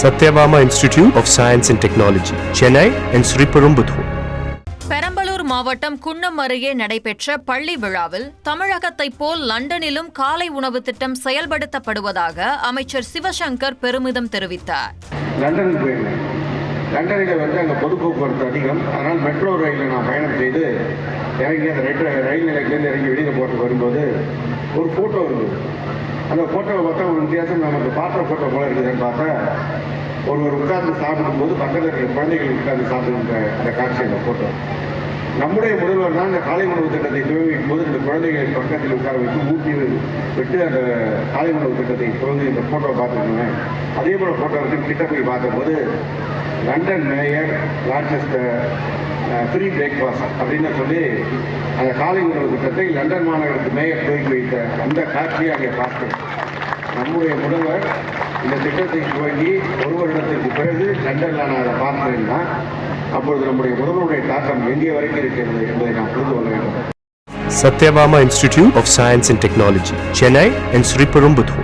Satyabama Institute of Science and Technology, Chennai and Sriperumbudur. Perambalur மாவட்டம் குன்னம் அருகே நடைபெற்ற பள்ளி விழாவில் தமிழகத்தைப் போல் லண்டனிலும் காலை உணவு திட்டம் செயல்படுத்தப்படுவதாக அமைச்சர் சிவசங்கர் பெருமிதம் தெரிவித்தார். லண்டனுக்கு போயிருந்தேன். லண்டனில் வந்து அங்கே பொது போக்குவரத்து அதிகம். அதனால் மெட்ரோ ரயிலில் நான் பயணம் செய்து இறங்கி அந்த ரெட் ரயில் நிலையத்திலேருந்து இறங்கி வெளியில் போட்டு வரும்போது ஒரு ஃபோட்டோ இருந்தது. அந்த ஃபோட்டோவை பார்த்தா ஒரு வித்தியாசம் நமக்கு பார்க்குற ஃபோட்டோ போல இருக்குதுன்னு பார்த்தா ஒருவர் உட்கார்ந்து சாப்பிடும்போது பக்கத்தில் இருக்கிற குழந்தைகள் உட்கார்ந்து சாப்பிடுகின்ற அந்த காட்சி அந்த ஃபோட்டோ நம்முடைய முதல்வர் தான் இந்த காலை உணவு திட்டத்தை துவங்கிக்கும் போது இந்த குழந்தைகளை பக்கத்தில் உட்கார வைத்து ஊட்டி விட்டு அந்த காலை உணவு திட்டத்தை துவங்கி இந்த ஃபோட்டோ பார்த்துருந்தேன் அதே போல் ஃபோட்டோ இருக்கு கிட்ட போய் பார்த்தபோது லண்டன் மேயர் ராட்சஸ்டர் ஃப்ரீ பிரேக்ஃபாஸ்ட் அப்படின்னு சொல்லி அந்த காலை உணவு திட்டத்தை லண்டன் மாநகரத்து மேயர் துவக்கி வைத்த அந்த காட்சியை அங்கே பார்த்தேன் நம்முடைய முதல்வர் இந்த திட்டத்தை துவங்கி ஒரு வருடத்திற்கு பிறகு லண்டனில் நான் அதை பார்த்தேன்னா அப்பொழுது நம்முடைய முதல்வருடைய தாக்கம் எங்கே வரைக்கும் இருக்கிறது என்பதை நான் புரிந்து கொள்ள வேண்டும் Satyabama Institute of Science and Technology, Chennai and Sriperumbudur.